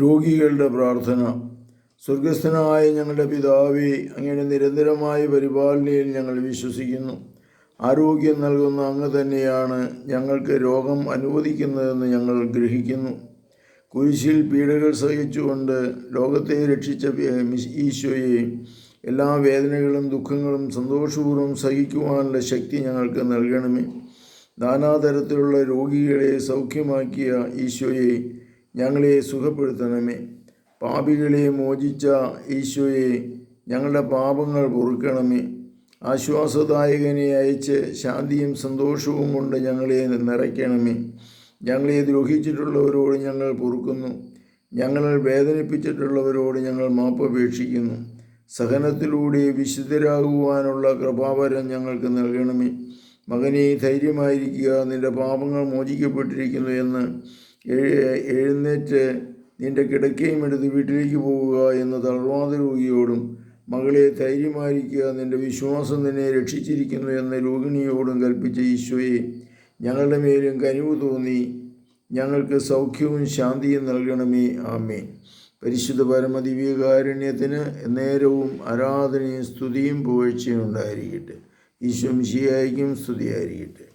രോഗികളുടെ പ്രാർത്ഥന. സ്വർഗസ്ഥനായ ഞങ്ങളുടെ പിതാവേ അങ്ങയുടെ നിരന്തരമായ പരിപാലനയിൽ ഞങ്ങൾ വിശ്വസിക്കുന്നു. ആരോഗ്യം നൽകുന്ന അങ്ങ് തന്നെയാണ് ഞങ്ങൾക്ക് രോഗം അനുവദിക്കുന്നതെന്ന് ഞങ്ങൾ ഗ്രഹിക്കുന്നു. കുരിശിൽ പീഡകൾ സഹിച്ചുകൊണ്ട് ലോകത്തെ രക്ഷിച്ച ഈശോയെ എല്ലാ വേദനകളും ദുഃഖങ്ങളും സന്തോഷപൂർവം സഹിക്കുവാനുള്ള ശക്തി ഞങ്ങൾക്ക് നൽകണമേ. നാനാതരത്തിലുള്ള രോഗികളെ സൗഖ്യമാക്കിയ ഈശോയെ ഞങ്ങളെ സുഖപ്പെടുത്തണമേ. പാപികളെ മോചിച്ച ഈശോയെ ഞങ്ങളുടെ പാപങ്ങൾ പൊറുക്കണമേ. ആശ്വാസദായകനെ അയച്ച് ശാന്തിയും സന്തോഷവും കൊണ്ട് ഞങ്ങളെ നിറയ്ക്കണമേ. ഞങ്ങളെ ദ്രോഹിച്ചിട്ടുള്ളവരോട് ഞങ്ങൾ പൊറുക്കുന്നു. ഞങ്ങളെ വേദനിപ്പിച്ചിട്ടുള്ളവരോട് ഞങ്ങൾ മാപ്പപേക്ഷിക്കുന്നു സഹനത്തിലൂടെ വിശുദ്ധരാകുവാനുള്ള കൃപാവരം ഞങ്ങൾക്ക് നൽകണമേ. മകനെ ധൈര്യമായിരിക്കുക നിന്റെ പാപങ്ങൾ മോചിക്കപ്പെട്ടിരിക്കുന്നു എന്ന് എഴുന്നേറ്റ് നിന്റെ കിടക്കയും എടുത്ത് വീട്ടിലേക്ക് പോവുക എന്ന് തളർവാദ രോഗിയോടും മകളെ ധൈര്യമായിരിക്കുക നിന്റെ വിശ്വാസം നിന്നെ രക്ഷിച്ചിരിക്കുന്നു എന്ന രോഹിണിയോടും കൽപ്പിച്ച ഈശോയെ ഞങ്ങളുടെ മേലും കനിവ് തോന്നി. ഞങ്ങൾക്ക് സൗഖ്യവും ശാന്തിയും നൽകണമേ. ആമേ പരിശുദ്ധ പരമദിവ്യകാരുണ്യത്തിന് നേരവും ആരാധനയും സ്തുതിയും പുകഴ്ചയും ഉണ്ടായിരിക്കട്ടെ. ഈശോ മിശിയായിരിക്കും സ്തുതിയായിരിക്കട്ടെ.